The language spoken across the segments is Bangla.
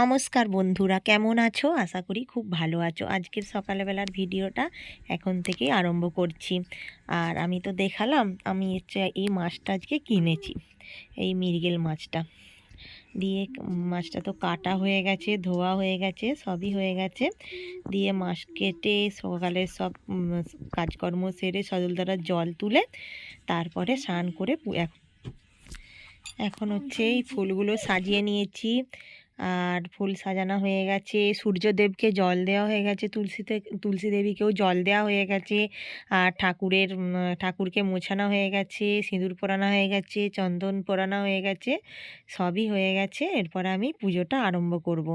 নমস্কার বন্ধুরা, কেমন আছো? আশা করি খুব ভালো আছো। আজকের সকালবেলার ভিডিওটা এখন থেকেই আরম্ভ করছি। আর আমি তো দেখালাম, আমি এই মাছটা আজকে কিনেছি, এই মিরগেল মাছটা। দিয়ে মাছটা তো কাটা হয়ে গেছে, ধোয়া হয়ে গেছে, সবই হয়ে গেছে। দিয়ে মাছ কেটে সকালে সব কাজকর্ম সেরে সজল দ্বারা জল তুলে তারপরে স্নান করে এখন হচ্ছে এই ফুলগুলো সাজিয়ে নিয়েছি। আর ফুল সাজানো হয়ে গেছে। সূর্যদেবকে জল দেওয়া হয়ে গেছে তুলসীতে তুলসী দেবীকেও জল দেওয়া হয়ে গেছে। আর ঠাকুরের ঠাকুরকে মোছানো হয়ে গেছে, সিঁদুর পরানো হয়ে গেছে, চন্দন পরানো হয়ে গেছে, সবই হয়ে গেছে। এরপর আমি পুজোটা আরম্ভ করব।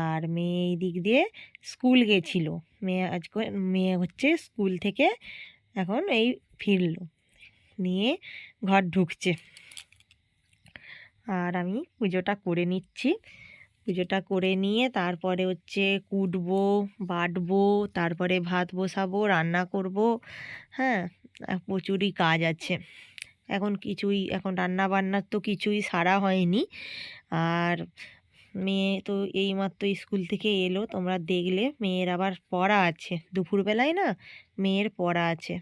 আর মেয়ে এই দিক দিয়ে স্কুল গেছিল। মেয়ে আজকে, মেয়ে হচ্ছে স্কুল থেকে এখন এই ফিরল। নিয়ে ঘর ঢুকছে। আর আমি পুজোটা করে নিচ্ছি। পুজোটা করে নিয়ে তারপরে হচ্ছে কুটবো, বাটবো, তারপরে ভাত বসাবো, রান্না করব হ্যাঁ প্রচুরই কাজ আছে। এখন কিছুই, এখন রান্না বান্নার তো কিছুই সারা হয়নি। আর মেয়ে তো এইমাত্র স্কুল থেকে এলো, তোমরা দেখলে মেয়ের আবার পড়া আছে। দুপুরবেলায় না মেয়ের পড়া আছে।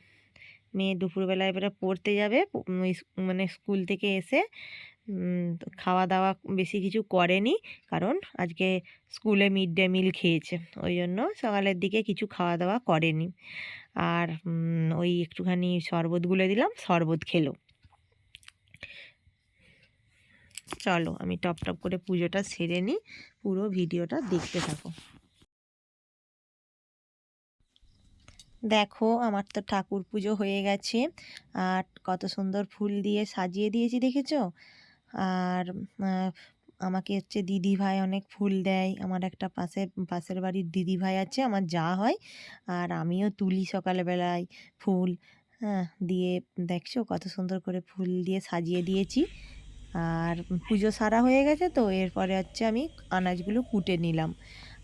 মেয়ে দুপুরবেলায় এবারে পড়তে যাবে মানে স্কুল থেকে এসে খাওয়া দাওয়া বেশি কিছু করেনি। কারণ আজকে স্কুলে মিড ডে মিল খেয়েছে। ওই জন্য সকালের দিকে কিছু খাওয়া দাওয়া করেনি। আর ওই একটুখানি শরবত গুলে দিলাম, শরবত খেলো। চলো, আমি টপ টপ করে পুজোটা সেরে নিই। পুরো ভিডিওটা দেখতে থাকো। দেখো, আমার তো ঠাকুর পুজো হয়ে গেছে। আর কত সুন্দর ফুল দিয়ে সাজিয়ে দিয়েছি, দেখেছ? আর আমাকে হচ্ছে দিদি ভাই অনেক ফুল দেয়। আমার একটা পাশে, পাশের বাড়ির দিদি ভাই আছে, আমার যা হয়। আর আমিও তুলি সকালবেলায় ফুল হ্যাঁ দিয়ে দেখছ কত সুন্দর করে ফুল দিয়ে সাজিয়ে দিয়েছি। আর পুজো সারা হয়ে গেছে তো, এরপরে হচ্ছে আমি আনাজগুলো কুটে নিলাম।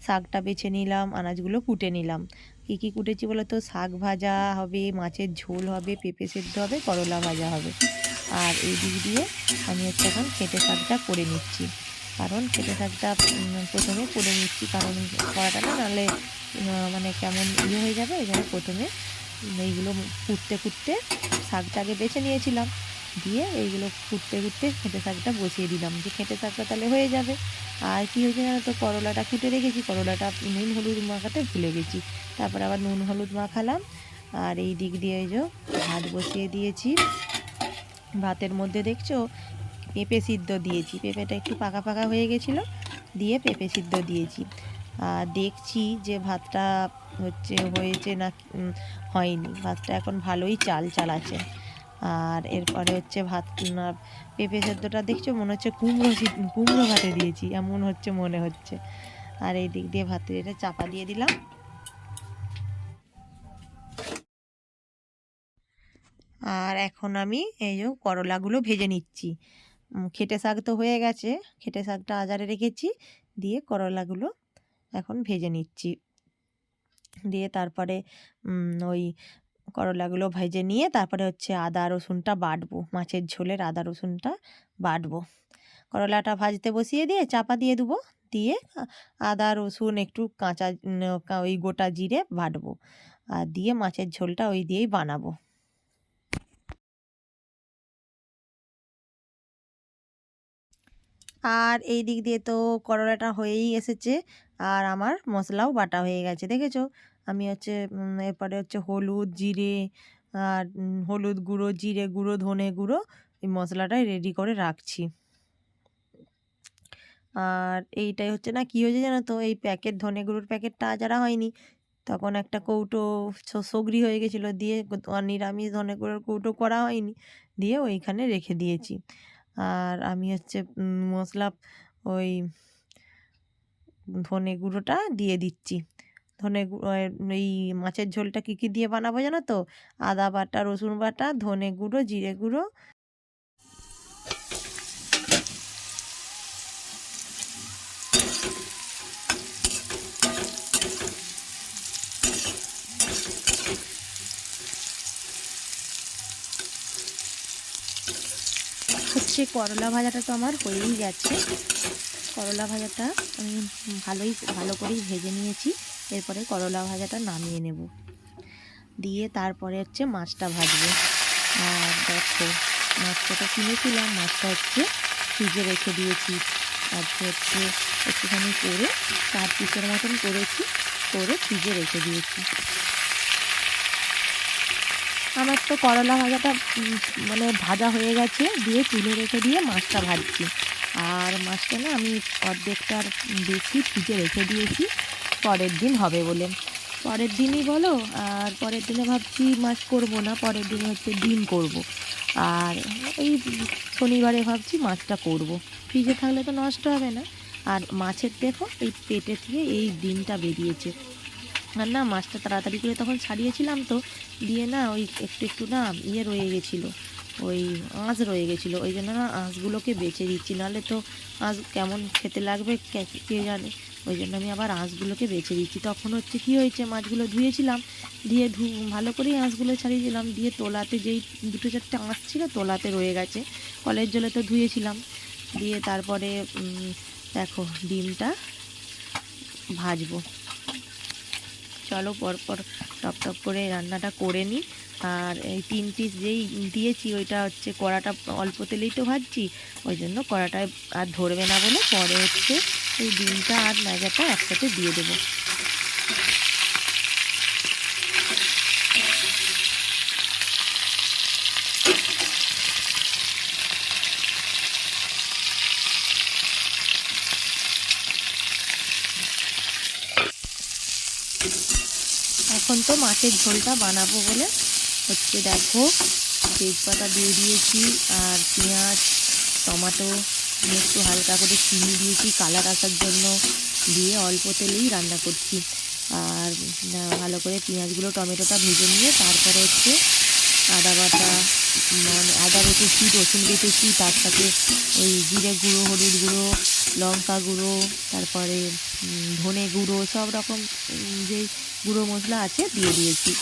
শাকটা বেছে নিলাম, আনাজগুলো কুটে নিলাম। কী কী কুটেছি বলো তো? শাক ভাজা হবে, মাছের ঝোল হবে, পেঁপে সেদ্ধ হবে, করলা ভাজা হবে। আর এই দিক দিয়ে আমি হচ্ছে এখন খেটে শাকটা করে নিচ্ছি। কারণ খেটে শাকটা প্রথমে করে নিচ্ছি, কারণ করাটা না নাহলে মানে কেমন ইয়ে হয়ে যাবে ওই জন্য প্রথমে এইগুলো কুটতে কুটতে শাকটাকে বেছে নিয়েছিলাম। দিয়ে এইগুলো কুটতে কুটতে খেটে শাকটা বসিয়ে দিলাম। যে খেটে শাকটা তাহলে হয়ে যাবে। আর কি হয়েছে জানো তো, করলাটা কুটে রেখেছি, করলাটা নুন হলুদ মাখাতে ভুলে গেছি। তারপর আবার নুন হলুদ মাখালাম। আর এই দিক দিয়ে এই যে ভাত বসিয়ে দিয়েছি। ভাতের মধ্যে দেখছ? পেঁপে সিদ্ধ দিয়েছি। পেঁপেটা একটু পাকা পাকা হয়ে গেছিল, দিয়ে পেঁপে সিদ্ধ দিয়েছি। আর দেখছি যে ভাতটা হচ্ছে, হয়েছে না হয়নি। ভাতটা এখন ভালোই চাল চাল আছে। আর এরপরে হচ্ছে ভাত পেঁপে সেদ্ধটা দেখছ? মনে হচ্ছে কুমড়ো কুমড়ো ভাতে দিয়েছি। এমন হচ্ছে মনে হচ্ছে। আর এই দিক দিয়ে ভাতের এটা চাপা দিয়ে দিলাম। আর এখন আমি এই যে করলাগুলো ভেজে নিচ্ছি। খেটে শাক তো হয়ে গেছে। খেটে শাকটা আজারে রেখেছি। দিয়ে করলাগুলো এখন ভেজে নিচ্ছি। দিয়ে তারপরে ওই করলাগুলো ভেজে নিয়ে তারপরে হচ্ছে আদা, রসুনটা বাটবো। মাছের ঝোলের আদা, রসুনটা বাটবো। করলাটা ভাজতে বসিয়ে দিয়ে চাপা দিয়ে দেবো। দিয়ে আদা, রসুন একটু কাঁচা ওই গোটা জিরে বাটবো। আর দিয়ে মাছের ঝোলটা ওই দিয়েই বানাবো। আর এই দিক দিয়ে তো করলাটা হয়েই এসেছে। আর আমার মশলাও বাটা হয়ে গেছে, দেখেছ? আমি হচ্ছে এরপরে হচ্ছে হলুদ, জিরে, আর হলুদ গুঁড়ো, জিরে গুঁড়ো, ধনে গুঁড়ো, এই মশলাটাই রেডি করে রাখছি। আর এইটাই হচ্ছে না, কি হয়েছে জানো তো? এই প্যাকেট ধনে গুঁড়োর প্যাকেটটা আজারা হয়নি, তখন একটা কৌটো সগরি হয়ে গেছিল দিয়ে নিরামিষ ধনে গুঁড়োর কৌটো করা হয়নি, দিয়ে ওইখানে রেখে দিয়েছি। আর আমি হচ্ছে মশলা ওই ধনে গুঁড়োটা দিয়ে দিচ্ছি। ধনে গুঁড়ো এই মাছের ঝোলটা কী কী দিয়ে বানাবো জানো তো? আদা বাটা, রসুন বাটা, ধনে গুঁড়ো, জিরে গুঁড়ো হচ্ছে করলা ভাজাটা তো আমার হয়েই গেছে করলা ভাজাটা আমি ভালোই, ভালো করেই ভেজে নিয়েছি। এরপরে করলা ভাজাটা নামিয়ে নেব। দিয়ে তারপরে হচ্ছে মাছটা ভাজবো। আর দেখো, মাছটা তো কিনেছিলাম, মাছটা হচ্ছে ফ্রিজে রেখে দিয়েছি। আজকে হচ্ছে একটুখানি করে চার পিসের মতন করেছি, করে ফ্রিজে রেখে দিয়েছি। আমার তো করলা ভাজাটা মানে ভাজা হয়ে গেছে, দিয়ে তুলে রেখে দিয়ে মাছটা ভাজছি। আর মাছটা না আমি অর্ধেকটার বেশি ফ্রিজে রেখে দিয়েছি, পরের দিন হবে বলে। পরের দিনই বলো, আর পরের দিনে ভাবছি মাছ করব না, পরের দিনে হচ্ছে ডিম করব। আর এই শনিবারে ভাবছি মাছটা করব। ফ্রিজে থাকলে তো নষ্ট হবে না। আর মাছের দেখো, এই পেটে থেকে এই ডিমটা বেরিয়েছে। আর না, মাছটা তাড়াতাড়ি করে তখন ছাড়িয়েছিলাম তো, দিয়ে না ওই একটু একটু না ইয়ে রয়ে গেছিল, ওই আঁশ রয়ে গেছিল, ওই জন্য না আঁশগুলোকে বেছে দিচ্ছি, নাহলে তো আঁশ কেমন খেতে লাগবে কে- কে জানে, ওই জন্য আমি আবার আঁশগুলোকে বেছে দিচ্ছি। তখন হচ্ছে কি হয়েছে, মাছগুলো ধুয়েছিলাম, দিয়ে ধু, ভালো করেই আঁশগুলো ছাড়িয়ে দিলাম দিয়ে তোলাতে যেই দুটো চারটে আঁশ ছিল তোলাতে রয়ে গেছে, কলের জলে তো ধুয়েছিলাম, দিয়ে তারপরে দেখো ডিমটা ভাজবো। চলো পরপর টপ টপ করে রান্নাটা করে নিই আর এই তিন পিস যেই দিয়েছি ওইটা হচ্ছে কড়াটা অল্প তেলেই তো ভাজছি, ওই জন্য কড়াটা আর ধরবে না বলে পরে হচ্ছে এই ডিমটা আর ম্যাজাটা একসাথে দিয়ে দেবো এখন তো মাছের ঝোলটা বানাবো বলে হচ্ছে দেখো তেজপাতা দিয়ে দিয়েছি আর পেঁয়াজ, টমাটো একটু হালকা করে চিনি দিয়েছি, কালার আসার জন্য দিয়ে অল্প তেলেই রান্না করছি। আর ভালো করে পেঁয়াজগুলো, টমেটোটা ভেজে নিয়ে তারপরে হচ্ছে আদা বাটা মানে আদা বেটেছি রসুন বেটেছি তার সাথে ওই জিরে গুঁড়ো, হলুদ গুঁড়ো, লঙ্কা গুঁড়ো, তারপরে ধনে গুঁড়ো, সব রকম যে গুঁড়ো মশলা আছে দিয়ে দিয়েছি।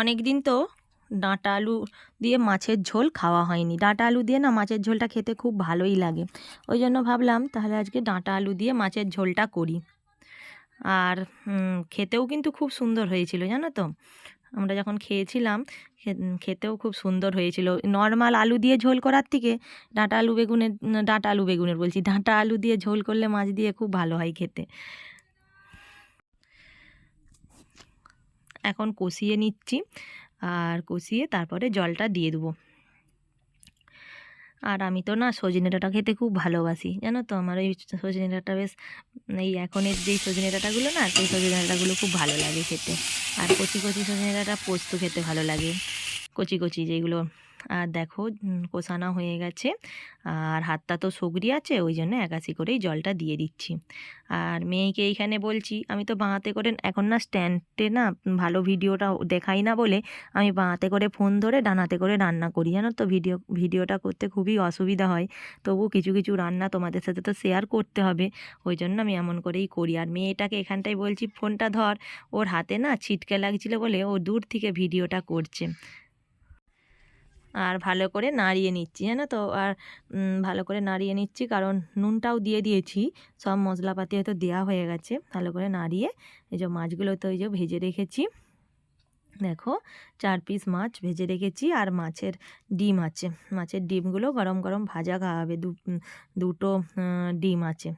অনেক দিন তো ডাঁটা আলু দিয়ে মাছের ঝোল খাওয়া হয়নি। ডাঁটা আলু দিয়ে না মাছের ঝোলটা খেতে খুব ভালোই লাগে। ওই জন্য ভাবলাম তাহলে আজকে ডাঁটা আলু দিয়ে মাছের ঝোলটা করি। আর খেতেও কিন্তু খুব সুন্দর হয়েছিল, জানো তো? আমরা যখন খেয়েছিলাম খেতেও খুব সুন্দর হয়েছিল। নর্মাল আলু দিয়ে ঝোল করার থেকে ডাঁটা আলু বেগুনের ডাঁটা আলু বেগুনের বলছি। ডাঁটা আলু দিয়ে ঝোল করলে মাছ দিয়ে খুব ভালো হয় খেতে। এখন কষিয়ে নিচ্ছি। আর কষিয়ে তারপরে জলটা দিয়ে দেবো। আর আমি তো না সজনে ডাঁটা খেতে খুব ভালোবাসি, জানো তো? আমার ওই সজনে ডাঁটা বেশ, এই এখনের যেই সজনে ডাঁটাগুলো না, সেই সজনে ডাঁটাগুলো খুব ভালো লাগে খেতে। আর কচি কচি সজনে ডাঁটা পোস্ত খেতে ভালো লাগে। কচি কচি যেগুলো আর দেখো কষানো হয়ে গেছে। আর হাতটা তো সগরি আছে, ওই জন্য একাশি করেই জলটা দিয়ে দিচ্ছি। আর মেয়েকে এইখানে বলছি, আমি তো বাঁহাতে করে এখন না স্ট্যান্ডে না ভালো ভিডিওটা দেখাই না বলে আমি বাঁহাতে করে ফোন ধরে ডানাতে করে রান্না করি। জানো তো, ভিডিও, ভিডিওটা করতে খুবই অসুবিধা হয়। তবু কিছু কিছু রান্না তোমাদের সাথে তো শেয়ার করতে হবে। ওই জন্য আমি এমন করেই করি। আর মেয়েটাকে এখানটায় বলছি, ফোনটা ধর, ওর হাতে না ছিটকে লাগছিল বলে ও দূর থেকে ভিডিওটা করছে। আর ভালো করে নাড়িয়ে নিচ্ছি, জানো তো? আর ভালো করে নাড়িয়ে নিচ্ছি, কারণ নুনটাও দিয়ে দিয়েছি। সব মশলাপাতি হয়তো দেওয়া হয়ে গেছে। ভালো করে নাড়িয়ে এই যে মাছগুলো তো এই যে ভেজে রেখেছি। দেখো, চার পিস মাছ ভেজে রেখেছি আর মাছের ডিম আছে। মাছের ডিমগুলো গরম গরম ভাজা খাওয়াবে দু দুটো ডিম আছে।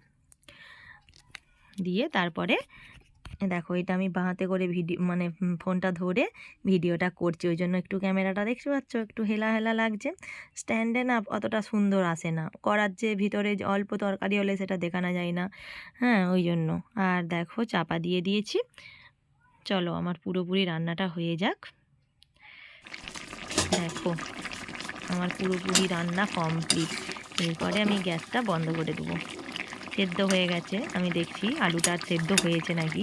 দিয়ে তারপরে দেখো এটা আমি বাঁহাতে করে ভিডিও মানে ফোনটা ধরে ভিডিওটা করছি। ওই জন্য একটু ক্যামেরাটা দেখতে পাচ্ছ, একটু হেলা হেলা লাগছে। স্ট্যান্ডে না অতটা সুন্দর আসে না। করার যে ভিতরে অল্প তরকারি হলে সেটা দেখানো যায় না। হ্যাঁ ওই জন্য। আর দেখো চাপা দিয়ে দিয়েছি। চলো আমার পুরোপুরি রান্নাটা হয়ে যাক। দেখো আমার পুরোপুরি রান্না কমপ্লিট এরপরে আমি গ্যাসটা বন্ধ করে দেবো। সেদ্ধ হয়ে গেছে। আমি দেখছি আলুটা সেদ্ধ হয়েছে নাকি।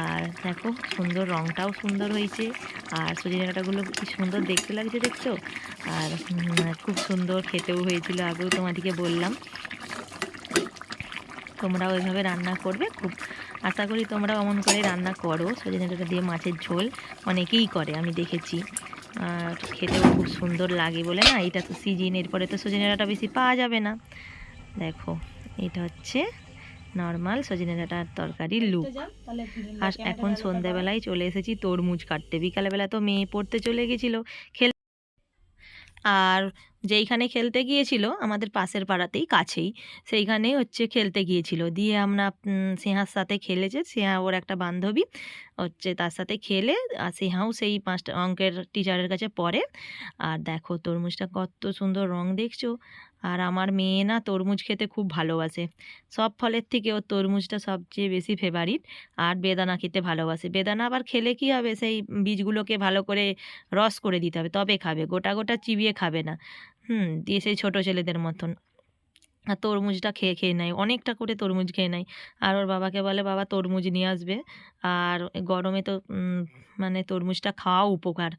আর দেখো, সুন্দর রঙটাও সুন্দর হয়েছে। আর সজনে ডাঁটাগুলো কি সুন্দর দেখতে লাগছে দেখছ? আর খুব সুন্দর খেতেও হয়েছিল, আগেও তোমাদেরকে বললাম। তোমরা ওইভাবে রান্না করবে, খুব আশা করি তোমরা অমন করে রান্না করো। সজনে ডাঁটা দিয়ে মাছের ঝোল অনেকেই করে, আমি দেখেছি। আর খেতেও খুব সুন্দর লাগে বলে না? এটা তো সিজন এরপরে তো সজনে ডাঁটা বেশি পাওয়া যাবে না। দেখো। এটা হচ্ছে নর্মাল সজনে ডাঁটার তরকারির লুক আর এখন সন্ধ্যাবেলায় চলে এসেছি তরমুজ কাটতে। বিকালবেলা তো মেয়ে পড়তে চলে গেছিল খেল আর যেইখানে খেলতে গিয়েছিল আমাদের পাশের পাড়াতেই কাছেই সেইখানেই হচ্ছে খেলতে গিয়েছিল। দিয়ে আমরা উম, স্নেহার সাথে খেলেছে স্নেহা ওর একটা বান্ধবী হচ্ছে তার সাথে খেলে আর স্নেহাও সেই পাঁচটা অঙ্কের টিচারের কাছে পড়ে। আর দেখো তরমুজটা কত সুন্দর রং দেখছ। আর আমার মেয়ে না তরমুজ খেতে খুব ভালোবাসে। সব ফলের থেকে ওর তরমুজটা সবচেয়ে বেশি ফেভারিট আর বেদানা খেতে ভালোবাসে। বেদানা আবার খেলে কি হবে? সেই বীজগুলোকে ভালো করে রস করে দিতে হবে, তবে খাবে। গোটা গোটা চিবিয়ে খাবে না। হুম, দিয়ে সেই ছোটো ছেলেদের মতন। তরমুজটা খেয়ে খেয়ে নেয়। অনেকটা করে তরমুজ খেয়ে নেয়। আর ওর বাবাকে বলে, বাবা, তরমুজ নিয়ে আসবে। আর গরমে তো মানে তরমুজটা খাওয়াও উপকার।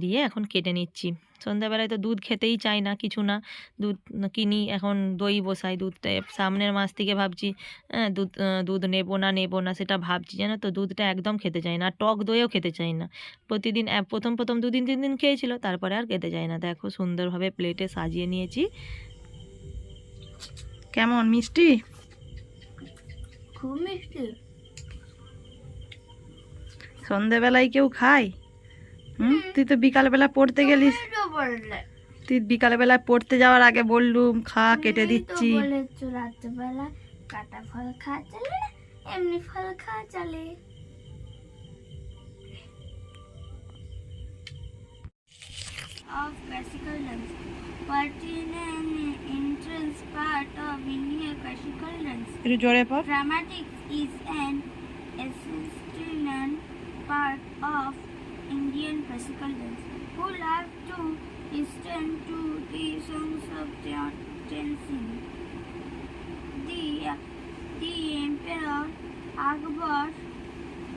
দিয়ে এখন কেটে নিচ্ছি। সন্ধ্যাবেলায় তো দুধ খেতেই চাই না, কিছু না। দুধ কিনি, এখন দই বসাই দুধটা। সামনের মাস থেকে ভাবছি হ্যাঁ দুধ দুধ নেব না নেব না, সেটা ভাবছি। জানো তো দুধটা একদম খেতে চাই না। আর টক দইও খেতে চাই না। প্রতিদিন, প্রথম প্রথম দুদিন, তিন দিন খেয়েছিল, তারপরে আর খেতে চাই না। দেখো, সুন্দরভাবে প্লেটে সাজিয়ে নিয়েছি। কেমন মিষ্টি? খুব মিষ্টি। সন্ধেবেলায় কেউ খায়? হুম? তুই তো বিকালবেলা পড়তে গেলিস। তুই বিকালবেলা পড়তে যাওয়ার আগে বললুম খা কেটে দিচ্ছি। রাত্রেবেলা কাটা ফল খাওয়া চলে এমনি ফল খাওয়া চলে। Of classical dance. part of Indian classical dance. Dramatics is an essential part of Indian classical dance. Who love to listen to the songs of dancing? The, the Emperor Akbar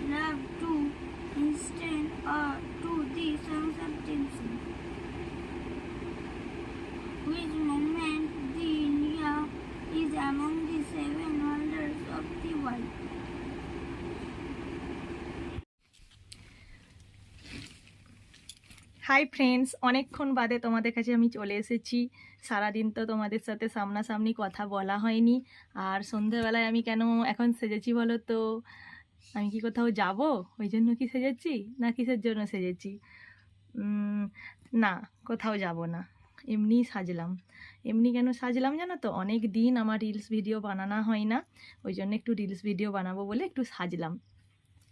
loved to listen uh, to the songs of dancing. Hi friends অনেকক্ষণ বাদে তোমাদের কাছে আমি চলে এসেছি। সারাদিন তো তোমাদের সাথে সামনাসামনি কথা বলা হয়নি। আর সন্ধ্যেবেলায় আমি কেন এখন সেজেছি বলো তো? আমি কি কোথাও যাব? ওই জন্য কি সেজেছি? না কিসের জন্য সেজেছি? না, কোথাও যাব না। এমনিই সাজলাম। এমনি কেন সাজলাম জানো তো? অনেক দিন আমার রিলস ভিডিও বানানো হয় না। ওই জন্য একটু রিলস ভিডিও বানাবো বলে একটু সাজলাম।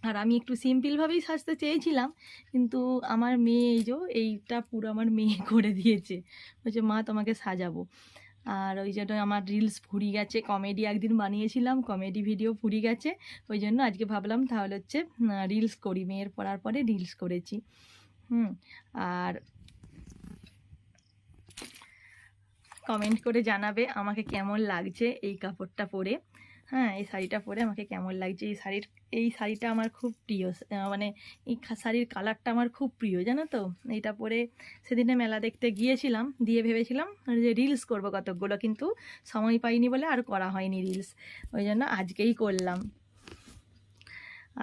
আর আমি একটু সিম্পলভাবেই সাজতে চেয়েছিলাম, কিন্তু আমার মেয়ে এই যে, এইটা পুরো আমার মেয়ে করে দিয়েছে। বলছে, মা, তোমাকে সাজাবো। আর ওই জন্য আমার রিলস ফুরিয়ে গেছে কমেডি একদিন বানিয়েছিলাম কমেডি ভিডিও ফুরি গেছে। ওই জন্য আজকে ভাবলাম তাহলে হচ্ছে রিলস করি। মেয়ের পড়ার পরে রিলস করেছি। হুম, আর কমেন্ট করে জানাবে আমাকে কেমন লাগছে এই কাপড়টা পরে। হ্যাঁ এই শাড়িটা পরে আমাকে কেমন লাগছে? এই শাড়ির, এই শাড়িটা আমার খুব প্রিয়। মানে এই শাড়ির কালারটা আমার খুব প্রিয়, জানো তো? এইটা পরে সেদিনে মেলা দেখতে গিয়েছিলাম, দিয়ে ভেবেছিলাম যে রিলস করব কতকগুলো, কিন্তু সময় পাইনি বলে আর করা হয়নি রিলস ওই জন্য আজকেই করলাম।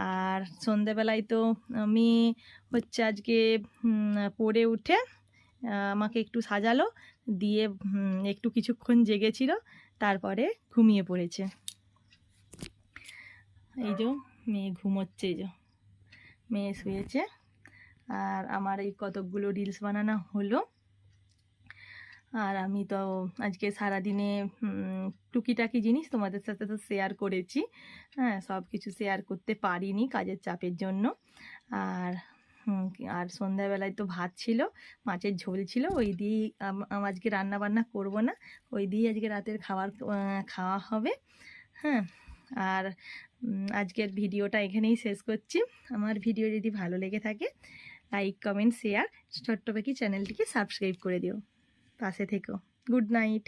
আর সন্ধেবেলায় তো মেয়ে হচ্ছে আজকে পড়ে উঠে আমাকে একটু সাজালো, দিয়ে একটু কিছুক্ষণ জেগেছিল, তারপরে ঘুমিয়ে পড়েছে। এই যে মেয়ে ঘুমোচ্ছে, এই যে মেয়ে শুয়েছে। আর আমার এই কতকগুলো রিলস বানানো হলো। আর আমি তো আজকে সারাদিনে টুকিটাকি জিনিস তোমাদের সাথে তো শেয়ার করেছি। হ্যাঁ সব কিছু শেয়ার করতে পারিনি কাজের চাপের জন্য। আর আর সন্ধ্যাবেলায় তো ভাত ছিল, মাছের ঝোল ছিল, ওই দিয়েই আজকে রান্না বান্না করব না। ওই দিয়েই আজকে রাতের খাবার খাওয়া হবে। হ্যাঁ আর আজকের ভিডিওটা এখানেই শেষ করছি। আমার ভিডিও যদি ভালো লেগে থাকে, লাইক, কমেন্ট শেয়ার ছোট্ট পাখি চ্যানেলটিকে সাবস্ক্রাইব করে দিও। পাশে থেকো। Good night.